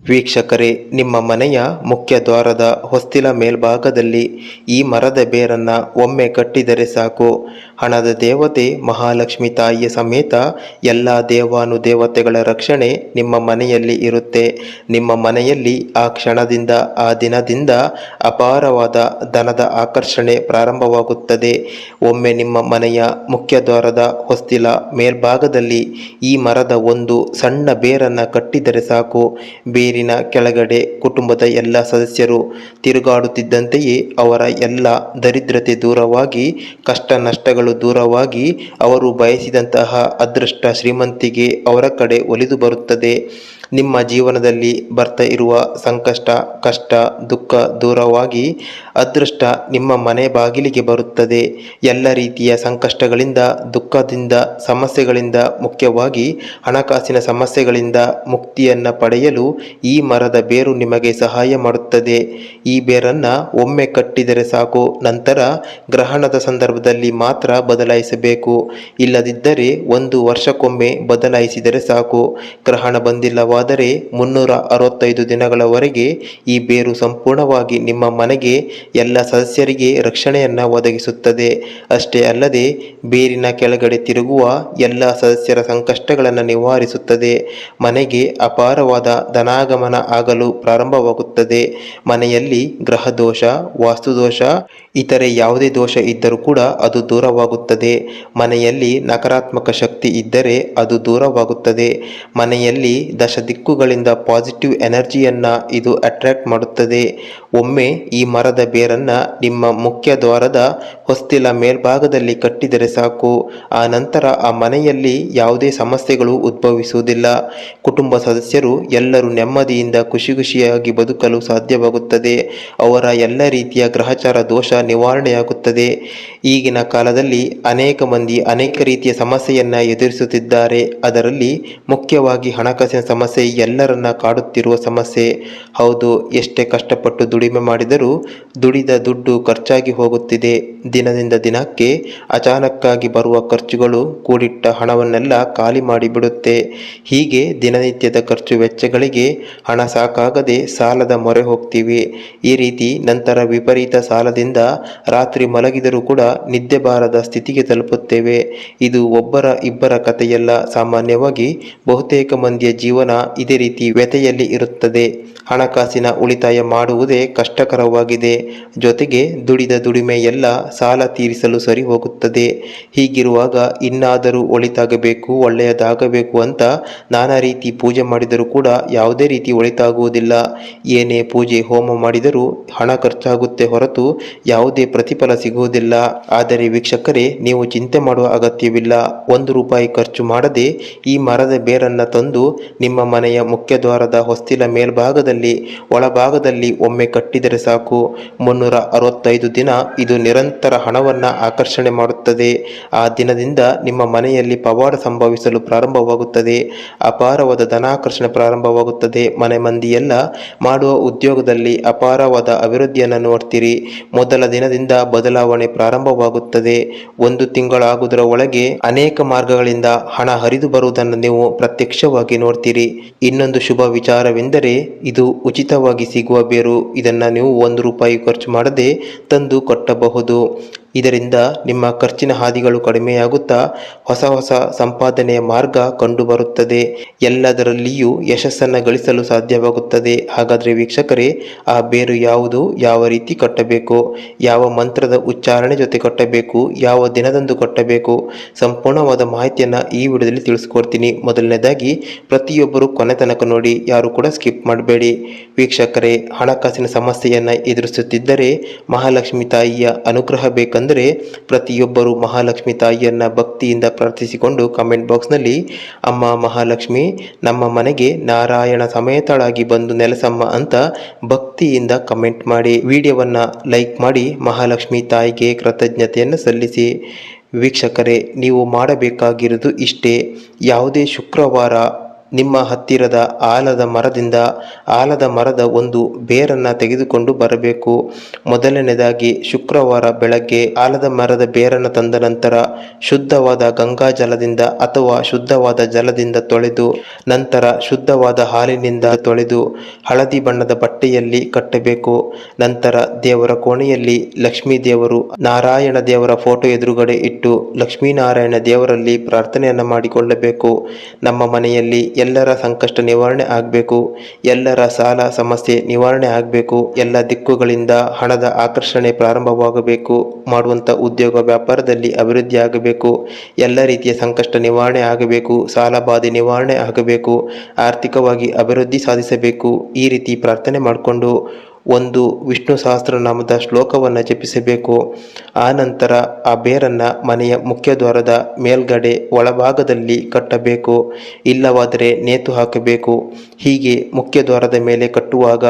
ವೀಕ್ಷಕರೇ ನಿಮ್ಮ ಮನೆಯ ಮುಖ್ಯ ದ್ವಾರದ ಹೊಸ್ತಿಲ ಮೇಲ್ಭಾಗದಲ್ಲಿ ಈ ಮರದ ಬೇರನ್ನ ಒಮ್ಮೆ ಕಟ್ಟಿದರೆ ಸಾಕು. ಹಣದ ದೇವತೆ ಮಹಾಲಕ್ಷ್ಮಿ ತಾಯಿಯ ಸಮೇತ ಎಲ್ಲ ದೇವಾನುದೇವತೆಗಳ ರಕ್ಷಣೆ ನಿಮ್ಮ ಮನೆಯಲ್ಲಿ ಇರುತ್ತೆ. ನಿಮ್ಮ ಮನೆಯಲ್ಲಿ ಆ ಕ್ಷಣದಿಂದ, ಆ ದಿನದಿಂದ ಅಪಾರವಾದ ಧನದ ಆಕರ್ಷಣೆ ಪ್ರಾರಂಭವಾಗುತ್ತದೆ. ಒಮ್ಮೆ ನಿಮ್ಮ ಮನೆಯ ಮುಖ್ಯ ದ್ವಾರದ ಹೊಸ್ತಿಲ ಮೇಲ್ಭಾಗದಲ್ಲಿ ಈ ಮರದ ಒಂದು ಸಣ್ಣ ಬೇರನ್ನು ಕಟ್ಟಿದರೆ ಸಾಕು. ಬೇರಿನ ಕೆಳಗಡೆ ಕುಟುಂಬದ ಎಲ್ಲ ಸದಸ್ಯರು ತಿರುಗಾಡುತ್ತಿದ್ದಂತೆಯೇ ಅವರ ಎಲ್ಲ ದರಿದ್ರತೆ ದೂರವಾಗಿ ಕಷ್ಟ ನಷ್ಟಗಳು ದೂರವಾಗಿ ಅವರು ಬಯಸಿದಂತಹ ಅದೃಷ್ಟ ಶ್ರೀಮಂತಿಗೆ ಅವರ ಕಡೆ ಒಲಿದು ಬರುತ್ತದೆ. ನಿಮ್ಮ ಜೀವನದಲ್ಲಿ ಬರ್ತಾ ಇರುವ ಸಂಕಷ್ಟ, ಕಷ್ಟ, ದುಃಖ ದೂರವಾಗಿ ಅದೃಷ್ಟ ನಿಮ್ಮ ಮನೆ ಬಾಗಿಲಿಗೆ ಬರುತ್ತದೆ. ಎಲ್ಲ ರೀತಿಯ ಸಂಕಷ್ಟಗಳಿಂದ, ದುಃಖದಿಂದ, ಸಮಸ್ಯೆಗಳಿಂದ ಮುಖ್ಯವಾಗಿ ಹಣಕಾಸಿನ ಸಮಸ್ಯೆಗಳಿಂದ ಮುಕ್ತಿಯನ್ನು ಪಡೆಯಲು ಈ ಮರದ ಬೇರು ನಿಮಗೆ ಸಹಾಯ ಮಾಡುತ್ತದೆ. ಈ ಬೇರನ್ನು ಒಮ್ಮೆ ಕಟ್ಟಿದರೆ ಸಾಕು, ನಂತರ ಗ್ರಹಣದ ಸಂದರ್ಭದಲ್ಲಿ ಮಾತ್ರ ಬದಲಾಯಿಸಬೇಕು. ಇಲ್ಲದಿದ್ದರೆ ಒಂದು ವರ್ಷಕ್ಕೊಮ್ಮೆ ಬದಲಾಯಿಸಿದರೆ ಸಾಕು. ಗ್ರಹಣ ಬಂದಿಲ್ಲವಾದರೆ ಮುನ್ನೂರ ಅರವತ್ತೈದು ದಿನಗಳವರೆಗೆ ಈ ಬೇರು ಸಂಪೂರ್ಣವಾಗಿ ನಿಮ್ಮ ಮನೆಗೆ ಎಲ್ಲ ಸದಸ್ಯರಿಗೆ ರಕ್ಷಣೆಯನ್ನು ಒದಗಿಸುತ್ತದೆ. ಅಷ್ಟೇ ಅಲ್ಲದೆ, ಬೇರಿನ ಕೆಳಗಡೆ ತಿರುಗುವ ಎಲ್ಲ ಸದಸ್ಯರ ಸಂಕಷ್ಟಗಳನ್ನು ನಿವಾರಿಸುತ್ತದೆ. ಮನೆಗೆ ಅಪಾರವಾದ ಧನಾಗಮನ ಆಗಲು ಪ್ರಾರಂಭವಾಗುತ್ತದೆ. ಮನೆಯಲ್ಲಿ ಗ್ರಹ ದೋಷ ವಾಸ್ತುದೋಷ, ಇತರೆ ಯಾವುದೇ ದೋಷ ಇದ್ದರೂ ಕೂಡ ಅದು ದೂರವಾಗುತ್ತದೆ. ಮನೆಯಲ್ಲಿ ನಕಾರಾತ್ಮಕ ಶಕ್ತಿ ಇದ್ದರೆ ಅದು ದೂರವಾಗುತ್ತದೆ. ಮನೆಯಲ್ಲಿ ದಶ ದಿಕ್ಕುಗಳಿಂದ ಪಾಸಿಟಿವ್ ಎನರ್ಜಿಯನ್ನು ಇದು ಅಟ್ರಾಕ್ಟ್ ಮಾಡುತ್ತದೆ. ಒಮ್ಮೆ ಈ ಮರದ ಬೇರನ್ನು ನಿಮ್ಮ ಮುಖ್ಯ ದ್ವಾರದ ಹೊಸ್ತಿಲ ಮೇಲ್ಭಾಗದಲ್ಲಿ ಕಟ್ಟಿದರೆ ಸಾಕು. ಆ ನಂತರ ಆ ಮನೆಯಲ್ಲಿ ಯಾವುದೇ ಸಮಸ್ಯೆಗಳು ಉದ್ಭವಿಸುವುದಿಲ್ಲ. ಕುಟುಂಬ ಸದಸ್ಯರು ಎಲ್ಲರೂ ನೆಮ್ಮದಿಯಿಂದ ಖುಷಿ ಖುಷಿಯಾಗಿ ಬದುಕಲು ಸಾಧ್ಯವಾಗುತ್ತದೆ. ಅವರ ಎಲ್ಲ ರೀತಿಯ ಗ್ರಹಚಾರ ದೋಷ ನಿವಾರಣೆಯಾಗುತ್ತದೆ. ಈಗಿನ ಕಾಲದಲ್ಲಿ ಅನೇಕ ಮಂದಿ ಅನೇಕ ರೀತಿಯ ಸಮಸ್ಯೆಯನ್ನು ಎದುರಿಸುತ್ತಿದ್ದಾರೆ. ಅದರಲ್ಲಿ ಮುಖ್ಯವಾಗಿ ಹಣಕಾಸಿನ ಸಮಸ್ಯೆ, ಎಲ್ಲರನ್ನ ಕಾಡುತ್ತಿರುವ ಸಮಸ್ಯೆ. ಹೌದು, ಎಷ್ಟೇ ಕಷ್ಟಪಟ್ಟು ದುಡಿಮೆ ಮಾಡಿದರೂ ದುಡಿದ ದುಡ್ಡು ಖರ್ಚಾಗಿ ಹೋಗುತ್ತಿದೆ. ದಿನದಿಂದ ದಿನಕ್ಕೆ ಅಚಾನಕ್ಕಾಗಿ ಬರುವ ಖರ್ಚುಗಳು ಕೂಡಿಟ್ಟ ಹಣವನ್ನೆಲ್ಲ ಖಾಲಿ ಮಾಡಿಬಿಡುತ್ತೆ. ಹೀಗೆ ದಿನನಿತ್ಯದ ಖರ್ಚು ವೆಚ್ಚಗಳಿಗೆ ಹಣ ಸಾಕಾಗದೆ ಸಾಲದ ಮೊರೆ ಹೋಗ್ತೀವಿ. ಈ ರೀತಿ ನಂತರ ವಿಪರೀತ ಸಾಲದಿಂದ ರಾತ್ರಿ ಮಲಗಿದರೂ ಕೂಡ ನಿದ್ದೆ ಬಾರದ ಸ್ಥಿತಿಗೆ ತಲುಪುತ್ತೇವೆ ಇದು ಒಬ್ಬರ ಇಬ್ಬರ ಕಥೆಯಲ್ಲ. ಸಾಮಾನ್ಯವಾಗಿ ಬಹುತೇಕ ಮಂದಿಯ ಜೀವನ ಇದೇ ರೀತಿ ವ್ಯಥೆಯಲ್ಲಿ ಇರುತ್ತದೆ. ಹಣಕಾಸಿನ ಉಳಿತಾಯ ಮಾಡುವುದೇ ಕಷ್ಟಕರವಾಗಿದೆ. ಜೊತೆಗೆ ದುಡಿದ ದುಡಿಮೆ ಎಲ್ಲ ಸಾಲ ತೀರಿಸಲು ಸರಿ ಹೋಗುತ್ತದೆ. ಹೀಗಿರುವಾಗ ಇನ್ನಾದರೂ ಒಳಿತಾಗಬೇಕು, ಒಳ್ಳೆಯದಾಗಬೇಕು ಅಂತ ನಾನಾ ರೀತಿ ಪೂಜೆ ಮಾಡಿದರೂ ಕೂಡ ಯಾವುದೇ ರೀತಿ ಒಳಿತಾಗುವುದಿಲ್ಲ. ಏನೇ ಪೂಜೆ, ಹೋಮ ಮಾಡಿದರೂ ಹಣ ಖರ್ಚಾಗುತ್ತೆ ಹೊರತು ಯಾವುದೇ ಪ್ರತಿಫಲ ಸಿಗುವುದಿಲ್ಲ. ಆದರೆ ವೀಕ್ಷಕರೇ, ನೀವು ಚಿಂತೆ ಮಾಡುವ ಅಗತ್ಯವಿಲ್ಲ. ಒಂದು ರೂಪಾಯಿ ಖರ್ಚು ಮಾಡದೆ ಈ ಮರದ ಬೇರನ್ನು ತಂದು ನಿಮ್ಮ ಮನೆಯ ಮುಖ್ಯ ದ್ವಾರದ ಹೊಸ್ತಿಲ ಮೇಲ್ಭಾಗದಲ್ಲಿ, ಒಳಭಾಗದಲ್ಲಿ ಒಮ್ಮೆ ಕಟ್ಟಿದರೆ ಸಾಕು. ಮುನ್ನೂರ ಅರವತ್ತೈದು ದಿನ ಇದು ನಿರಂತರ ಹಣವನ್ನು ಆಕರ್ಷಣೆ ಮಾಡುತ್ತದೆ. ಆ ದಿನದಿಂದ ನಿಮ್ಮ ಮನೆಯಲ್ಲಿ ಪವಾಡ ಸಂಭವಿಸಲು ಪ್ರಾರಂಭವಾಗುತ್ತದೆ. ಅಪಾರವಾದ ಧನಾಕರ್ಷಣೆ ಪ್ರಾರಂಭವಾಗುತ್ತದೆ. ಮನೆ ಮಂದಿಯೆಲ್ಲ ಮಾಡುವ ಉದ್ಯೋಗದಲ್ಲಿ ಅಪಾರವಾದ ಅಭಿವೃದ್ಧಿಯನ್ನು ನೋಡ್ತೀರಿ. ಮೊದಲ ದಿನದಿಂದ ಬದಲಾವಣೆ ಪ್ರಾರಂಭವಾಗುತ್ತದೆ. ಒಂದು ತಿಂಗಳಾಗುವುದರ ಒಳಗೆ ಅನೇಕ ಮಾರ್ಗಗಳಿಂದ ಹಣ ಹರಿದು ಬರುವುದನ್ನು ನೀವು ಪ್ರತ್ಯಕ್ಷವಾಗಿ ನೋಡ್ತೀರಿ. ಇನ್ನೊಂದು ಶುಭ ವಿಚಾರವೆಂದರೆ ಇದು ಉಚಿತವಾಗಿ ಸಿಗುವ ಬೇರು. ಇದನ್ನು ನೀವು ಒಂದು ರೂಪಾಯಿ ಖರ್ಚು ಮಾಡದೆ ತಂದು ಕೊಟ್ಟಬಹುದು. ಇದರಿಂದ ನಿಮ್ಮ ಖರ್ಚಿನ ಹಾದಿಗಳು ಕಡಿಮೆಯಾಗುತ್ತಾ ಹೊಸ ಹೊಸ ಸಂಪಾದನೆಯ ಮಾರ್ಗ ಕಂಡುಬರುತ್ತದೆ. ಎಲ್ಲದರಲ್ಲಿಯೂ ಯಶಸ್ಸನ್ನು ಗಳಿಸಲು ಸಾಧ್ಯವಾಗುತ್ತದೆ. ಹಾಗಾದರೆ ವೀಕ್ಷಕರೇ, ಆ ಬೇರು ಯಾವುದು? ಯಾವ ರೀತಿ ಕಟ್ಟಬೇಕು? ಯಾವ ಮಂತ್ರದ ಉಚ್ಚಾರಣೆ ಜೊತೆ ಕಟ್ಟಬೇಕು? ಯಾವ ದಿನದಂದು ಕಟ್ಟಬೇಕು? ಸಂಪೂರ್ಣವಾದ ಮಾಹಿತಿಯನ್ನು ಈ ವಿಡಿಯೋದಲ್ಲಿ ತಿಳಿಸ್ಕೊಡ್ತೀನಿ. ಮೊದಲನೇದಾಗಿ, ಪ್ರತಿಯೊಬ್ಬರು ಕೊನೆ ತನಕ ನೋಡಿ, ಯಾರು ಕೂಡ ಸ್ಕಿಪ್ ಮಾಡಬೇಡಿ. ವೀಕ್ಷಕರೇ, ಹಣಕಾಸಿನ ಸಮಸ್ಯೆಯನ್ನು ಎದುರಿಸುತ್ತಿದ್ದರೆ ಮಹಾಲಕ್ಷ್ಮಿ ತಾಯಿಯ ಅನುಗ್ರಹ ಬೇಕಂದರೆ ಪ್ರತಿಯೊಬ್ಬರು ಮಹಾಲಕ್ಷ್ಮಿ ತಾಯಿಯನ್ನ ಭಕ್ತಿಯಿಂದ ಪ್ರಾರ್ಥಿಸಿಕೊಂಡು ಕಮೆಂಟ್ ಬಾಕ್ಸ್ನಲ್ಲಿ ಅಮ್ಮ ಮಹಾಲಕ್ಷ್ಮಿ, ನಮ್ಮ ಮನೆಗೆ ನಾರಾಯಣ ಸಮೇತಳಾಗಿ ಬಂದು ನೆಲೆಸಮ್ಮ ಅಂತ ಭಕ್ತಿಯಿಂದ ಕಮೆಂಟ್ ಮಾಡಿ, ವಿಡಿಯೋವನ್ನು ಲೈಕ್ ಮಾಡಿ, ಮಹಾಲಕ್ಷ್ಮಿ ತಾಯಿಗೆ ಕೃತಜ್ಞತೆಯನ್ನು ಸಲ್ಲಿಸಿ. ವೀಕ್ಷಕರೇ, ನೀವು ಮಾಡಬೇಕಾಗಿರುವುದು ಇಷ್ಟೇ. ಯಾವುದೇ ಶುಕ್ರವಾರ ನಿಮ್ಮ ಹತ್ತಿರದ ಆಲದ ಮರದಿಂದ ಆಲದ ಮರದ ಒಂದು ಬೇರನ್ನು ತೆಗೆದುಕೊಂಡು ಬರಬೇಕು. ಮೊದಲನೇದಾಗಿ ಶುಕ್ರವಾರ ಬೆಳಗ್ಗೆ ಆಲದ ಮರದ ಬೇರನ್ನು ತಂದ ನಂತರ ಶುದ್ಧವಾದ ಗಂಗಾ ಜಲದಿಂದ ಅಥವಾ ಶುದ್ಧವಾದ ಜಲದಿಂದ ತೊಳೆದು ನಂತರ ಶುದ್ಧವಾದ ಹಾಲಿನಿಂದ ತೊಳೆದು ಹಳದಿ ಬಣ್ಣದ ಬಟ್ಟೆಯಲ್ಲಿ ಕಟ್ಟಬೇಕು. ನಂತರ ದೇವರ ಕೋಣೆಯಲ್ಲಿ ಲಕ್ಷ್ಮೀ ದೇವರು ನಾರಾಯಣ ದೇವರ ಫೋಟೋ ಎದುರುಗಡೆ ಇಟ್ಟು ಲಕ್ಷ್ಮೀನಾರಾಯಣ ದೇವರಲ್ಲಿ ಪ್ರಾರ್ಥನೆಯನ್ನು ಮಾಡಿಕೊಳ್ಳಬೇಕು. ನಮ್ಮ ಮನೆಯಲ್ಲಿ ಎಲ್ಲರ ಸಂಕಷ್ಟ ನಿವಾರಣೆ ಆಗಬೇಕು, ಎಲ್ಲರ ಸಾಲ ಸಮಸ್ಯೆ ನಿವಾರಣೆ ಆಗಬೇಕು, ಎಲ್ಲ ದಿಕ್ಕುಗಳಿಂದ ಹಣದ ಆಕರ್ಷಣೆ ಪ್ರಾರಂಭವಾಗಬೇಕು ಮಾಡುವಂಥ ಉದ್ಯೋಗ ವ್ಯಾಪಾರದಲ್ಲಿ ಅಭಿವೃದ್ಧಿ ಆಗಬೇಕು, ಎಲ್ಲ ರೀತಿಯ ಸಂಕಷ್ಟ ನಿವಾರಣೆ ಆಗಬೇಕು, ಸಾಲ ಬಾಧೆ ನಿವಾರಣೆ ಆಗಬೇಕು, ಆರ್ಥಿಕವಾಗಿ ಅಭಿವೃದ್ಧಿ ಸಾಧಿಸಬೇಕು, ಈ ರೀತಿ ಪ್ರಾರ್ಥನೆ ಮಾಡಿಕೊಂಡು ಒಂದು ವಿಷ್ಣು ಸಹಸ್ರನಾಮದ ಶ್ಲೋಕವನ್ನು ಜಪಿಸಬೇಕು. ಆ ನಂತರ ಆ ಬೇರನ್ನು ಮನೆಯ ಮುಖ್ಯದ್ವಾರದ ಮೇಲ್ಗಡೆ ಒಳಭಾಗದಲ್ಲಿ ಕಟ್ಟಬೇಕು. ಇಲ್ಲವಾದರೆ ನೇತು ಹಾಕಬೇಕು. ಹೀಗೆ ಮುಖ್ಯದ್ವಾರದ ಮೇಲೆ ಕಟ್ಟುವಾಗ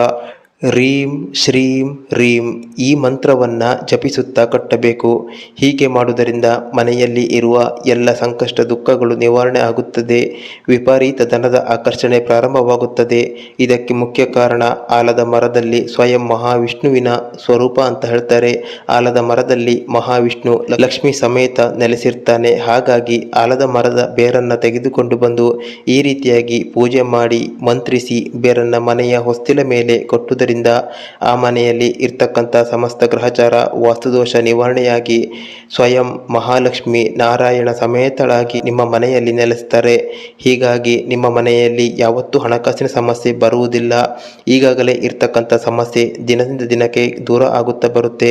ರೀಂ, ಶ್ರೀಂ, ರೀಂ ಈ ಮಂತ್ರವನ್ನು ಜಪಿಸುತ್ತಾ ಕಟ್ಟಬೇಕು. ಹೀಗೆ ಮಾಡುವುದರಿಂದ ಮನೆಯಲ್ಲಿ ಇರುವ ಎಲ್ಲ ಸಂಕಷ್ಟ ದುಃಖಗಳು ನಿವಾರಣೆ ಆಗುತ್ತದೆ. ವಿಪರೀತ ಧನದ ಆಕರ್ಷಣೆ ಪ್ರಾರಂಭವಾಗುತ್ತದೆ. ಇದಕ್ಕೆ ಮುಖ್ಯ ಕಾರಣ ಆಲದ ಮರದಲ್ಲಿ ಸ್ವಯಂ ಮಹಾವಿಷ್ಣುವಿನ ಸ್ವರೂಪ ಅಂತ ಹೇಳ್ತಾರೆ. ಆಲದ ಮರದಲ್ಲಿ ಮಹಾವಿಷ್ಣು ಲಕ್ಷ್ಮಿ ಸಮೇತ ನೆಲೆಸಿರ್ತಾನೆ. ಹಾಗಾಗಿ ಆಲದ ಮರದ ಬೇರನ್ನು ತೆಗೆದುಕೊಂಡು ಬಂದು ಈ ರೀತಿಯಾಗಿ ಪೂಜೆ ಮಾಡಿ, ಮಂತ್ರಿಸಿ, ಬೇರನ್ನು ಮನೆಯ ಹೊಸ್ತಿಲ ಮೇಲೆ ಕಟ್ಟುವುದರಿಂದ ಆ ಮನೆಯಲ್ಲಿ ಇರ್ತಕ್ಕಂಥ ಸಮಸ್ತ ಗ್ರಹಚಾರ, ವಾಸ್ತುದೋಷ ನಿವಾರಣೆಯಾಗಿ ಸ್ವಯಂ ಮಹಾಲಕ್ಷ್ಮಿ ನಾರಾಯಣ ಸಮೇತಳಾಗಿ ನಿಮ್ಮ ಮನೆಯಲ್ಲಿ ನೆಲೆಸ್ತಾರೆ ಹೀಗಾಗಿ ನಿಮ್ಮ ಮನೆಯಲ್ಲಿ ಯಾವತ್ತೂ ಹಣಕಾಸಿನ ಸಮಸ್ಯೆ ಬರುವುದಿಲ್ಲ. ಈಗಾಗಲೇ ಇರ್ತಕ್ಕಂಥ ಸಮಸ್ಯೆ ದಿನದಿಂದ ದಿನಕ್ಕೆ ದೂರ ಆಗುತ್ತಾ ಬರುತ್ತೆ.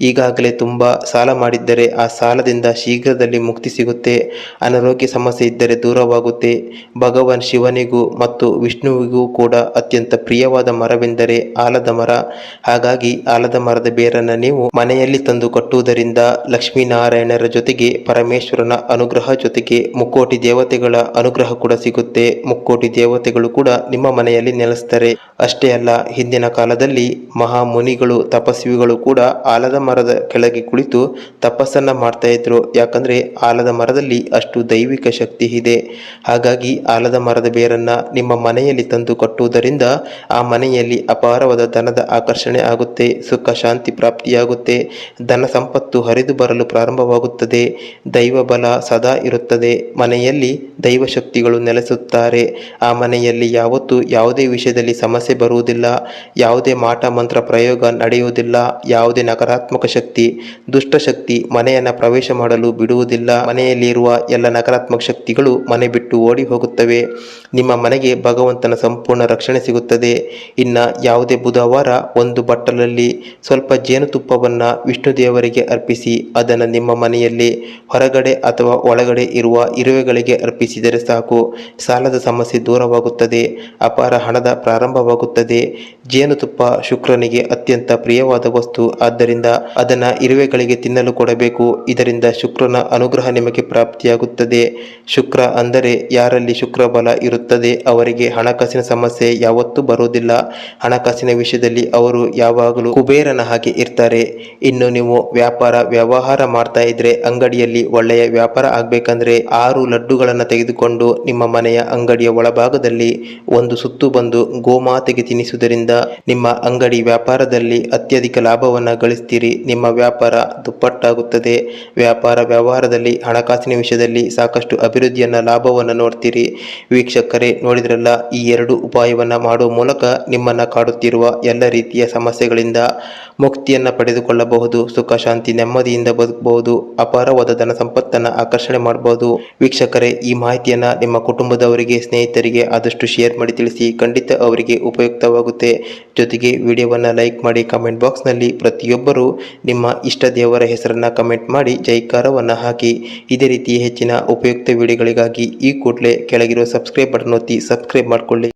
ಈಗಾಗಲೇ ತುಂಬ ಸಾಲ ಮಾಡಿದ್ದರೆ ಆ ಸಾಲದಿಂದ ಶೀಘ್ರದಲ್ಲಿ ಮುಕ್ತಿ ಸಿಗುತ್ತೆ. ಅನಾರೋಗ್ಯ ಸಮಸ್ಯೆ ಇದ್ದರೆ ದೂರವಾಗುತ್ತೆ. ಭಗವಾನ್ ಶಿವನಿಗೂ ಮತ್ತು ವಿಷ್ಣುವಿಗೂ ಕೂಡ ಅತ್ಯಂತ ಪ್ರಿಯವಾದ ಮರವೆಂದರೆ ಆಲದ ಮರ. ಹಾಗಾಗಿ ಆಲದ ಮರದ ಬೇರನ್ನು ನೀವು ಮನೆಯಲ್ಲಿ ತಂದು ಕಟ್ಟುವುದರಿಂದ ಲಕ್ಷ್ಮೀನಾರಾಯಣರ ಜೊತೆಗೆ ಪರಮೇಶ್ವರನ ಅನುಗ್ರಹ ಜೊತೆಗೆ ಮುಕ್ಕೋಟಿ ದೇವತೆಗಳ ಅನುಗ್ರಹ ಕೂಡ ಸಿಗುತ್ತೆ. ಮುಕ್ಕೋಟಿ ದೇವತೆಗಳು ಕೂಡ ನಿಮ್ಮ ಮನೆಯಲ್ಲಿ ನೆಲೆಸ್ತಾರೆ. ಅಷ್ಟೇ ಅಲ್ಲ, ಹಿಂದಿನ ಕಾಲದಲ್ಲಿ ಮಹಾಮುನಿಗಳು ತಪಸ್ವಿಗಳು ಕೂಡ ಆಲದ ಮರದ ಕೆಳಗೆ ಕುಳಿತು ತಪಸ್ಸನ್ನ ಮಾಡ್ತಾ ಇದ್ರು. ಯಾಕಂದ್ರೆ ಆಲದ ಮರದಲ್ಲಿ ಅಷ್ಟು ದೈವಿಕ ಶಕ್ತಿ ಇದೆ. ಹಾಗಾಗಿ ಆಲದ ಮರದ ಬೇರನ್ನ ನಿಮ್ಮ ಮನೆಯಲ್ಲಿ ತಂದು ಕಟ್ಟುವುದರಿಂದ ಆ ಮನೆಯಲ್ಲಿ ಅಪಾರವಾದ ಧನದ ಆಕರ್ಷಣೆ ಆಗುತ್ತೆ, ಸುಖ ಶಾಂತಿ ಪ್ರಾಪ್ತಿಯಾಗುತ್ತೆ, ಧನ ಸಂಪತ್ತು ಹರಿದು ಬರಲು ಪ್ರಾರಂಭವಾಗುತ್ತದೆ, ದೈವ ಬಲ ಸದಾ ಇರುತ್ತದೆ, ಮನೆಯಲ್ಲಿ ದೈವ ಶಕ್ತಿಗಳು ನೆಲೆಸುತ್ತಾರೆ, ಆ ಮನೆಯಲ್ಲಿ ಯಾವತ್ತೂ ಯಾವುದೇ ವಿಷಯದಲ್ಲಿ ಸಮಸ್ಯೆ ಬರುವುದಿಲ್ಲ, ಯಾವುದೇ ಮಾಟ ಮಂತ್ರ ಪ್ರಯೋಗ ನಡೆಯುವುದಿಲ್ಲ, ಯಾವುದೇ ನಕಾರಾತ್ಮಕ ಶಕ್ತಿ ದುಷ್ಟಶಕ್ತಿ ಮನೆಯನ್ನು ಪ್ರವೇಶ ಮಾಡಲು ಬಿಡುವುದಿಲ್ಲ, ಮನೆಯಲ್ಲಿರುವ ಎಲ್ಲ ನಕಾರಾತ್ಮಕ ಶಕ್ತಿಗಳು ಮನೆ ಬಿಟ್ಟು ಓಡಿ ಹೋಗುತ್ತವೆ, ನಿಮ್ಮ ಮನೆಗೆ ಭಗವಂತನ ಸಂಪೂರ್ಣ ರಕ್ಷಣೆ ಸಿಗುತ್ತದೆ, ಇನ್ನು ಯಾವುದೇ ಬುಧವಾರ ಒಂದು ಬಟ್ಟಲಲ್ಲಿ ಸ್ವಲ್ಪ ಜೇನುತುಪ್ಪವನ್ನು ವಿಷ್ಣು ದೇವರಿಗೆ ಅರ್ಪಿಸಿ ಅದನ್ನು ನಿಮ್ಮ ಮನೆಯಲ್ಲಿ ಹೊರಗಡೆ ಅಥವಾ ಒಳಗಡೆ ಇರುವ ಇರುವೆಗಳಿಗೆ ಅರ್ಪಿಸಿದರೆ ಸಾಕು. ಸಾಲದ ಸಮಸ್ಯೆ ದೂರವಾಗುತ್ತದೆ. ಅಪಾರ ಹಣದ ಪ್ರಾರಂಭವಾಗುತ್ತದೆ. ಜೇನುತುಪ್ಪ ಶುಕ್ರನಿಗೆ ಅತ್ಯಂತ ಪ್ರಿಯವಾದ ವಸ್ತು. ಆದ್ದರಿಂದ ಅದನ್ನ ಇರುವೆಗಳಿಗೆ ತಿನ್ನಲು ಕೊಡಬೇಕು. ಇದರಿಂದ ಶುಕ್ರನ ಅನುಗ್ರಹ ನಿಮಗೆ ಪ್ರಾಪ್ತಿಯಾಗುತ್ತದೆ. ಶುಕ್ರ ಅಂದರೆ ಯಾರಲ್ಲಿ ಶುಕ್ರ ಬಲ ಇರುತ್ತದೆ? ಅವರಿಗೆ ಹಣಕಾಸಿನ ಸಮಸ್ಯೆ ಯಾವತ್ತೂ ಬರುವುದಿಲ್ಲ. ಹಣಕಾಸಿನ ವಿಷಯದಲ್ಲಿ ಅವರು ಯಾವಾಗಲೂ ಕುಬೇರನ ಹಾಗೆ ಇರ್ತಾರೆ. ಇನ್ನು ನೀವು ವ್ಯಾಪಾರ, ವ್ಯವಹಾರ ಮಾಡ್ತಾ ಇದ್ರೆ ಅಂಗಡಿಯಲ್ಲಿ ಒಳ್ಳೆಯ ವ್ಯಾಪಾರ ಆಗ್ಬೇಕಂದ್ರೆ ಆರು ಲಡ್ಡುಗಳನ್ನು ತೆಗೆದುಕೊಂಡು ನಿಮ್ಮ ಮನೆಯ ಅಂಗಡಿಯ ಒಳಭಾಗದಲ್ಲಿ ಒಂದು ಸುತ್ತು ಬಂದು ಗೋಮಾತೆಗೆ ತಿನ್ನಿಸುವುದರಿಂದ ನಿಮ್ಮ ಅಂಗಡಿ ವ್ಯಾಪಾರದಲ್ಲಿ ಅತ್ಯಧಿಕ ಲಾಭವನ್ನು ಗಳಿಸ್ತೀರಿ. ನಿಮ್ಮ ವ್ಯಾಪಾರ ದುಪ್ಪಟ್ಟಾಗುತ್ತದೆ. ವ್ಯಾಪಾರ ವ್ಯವಹಾರದಲ್ಲಿ, ಹಣಕಾಸಿನ ವಿಷಯದಲ್ಲಿ ಸಾಕಷ್ಟು ಅಭಿವೃದ್ಧಿಯನ್ನು ಲಾಭವನ್ನು ನೋಡ್ತೀರಿ. ವೀಕ್ಷಕರೇ, ನೋಡಿದ್ರಲ್ಲ, ಈ ಎರಡು ಉಪಾಯವನ್ನು ಮಾಡುವ ಮೂಲಕ ನಿಮ್ಮನ್ನು ಕಾಡುತ್ತಿರುವ ಎಲ್ಲ ರೀತಿಯ ಸಮಸ್ಯೆಗಳಿಂದ ಮುಕ್ತಿಯನ್ನು ಪಡೆದುಕೊಳ್ಳಬಹುದು. ಸುಖ, ಶಾಂತಿ, ನೆಮ್ಮದಿಯಿಂದ ಬದುಕಬಹುದು. ಅಪಾರವಾದ ಧನ ಸಂಪತ್ತನ್ನು ಆಕರ್ಷಣೆ ಮಾಡಬಹುದು. ವೀಕ್ಷಕರೇ, ಈ ಮಾಹಿತಿಯನ್ನು ನಿಮ್ಮ ಕುಟುಂಬದವರಿಗೆ, ಸ್ನೇಹಿತರಿಗೆ ಆದಷ್ಟು ಶೇರ್ ಮಾಡಿ ತಿಳಿಸಿ. ಖಂಡಿತ ಅವರಿಗೆ ಉಪಯುಕ್ತವಾಗುತ್ತೆ. ಜೊತೆಗೆ ವಿಡಿಯೋವನ್ನು ಲೈಕ್ ಮಾಡಿ, ಕಮೆಂಟ್ ಬಾಕ್ಸ್ನಲ್ಲಿ ಪ್ರತಿಯೊಬ್ಬರೂ ನಿಮ್ಮ ಇಷ್ಟ ದೇವರ ಹೆಸರನ್ನು ಕಮೆಂಟ್ ಮಾಡಿ, ಜೈಕಾರವನ್ನು ಹಾಕಿ. ಇದೇ ರೀತಿ ಹೆಚ್ಚಿನ ಉಪಯುಕ್ತ ವಿಡಿಯೋಗಳಿಗಾಗಿ ಈ ಕೂಡಲೇ ಕೆಳಗಿರುವ ಸಬ್ಸ್ಕ್ರೈಬ್ ಬಟನ್ ಒತ್ತಿ ಸಬ್ಸ್ಕ್ರೈಬ್ ಮಾಡಿಕೊಳ್ಳಿ.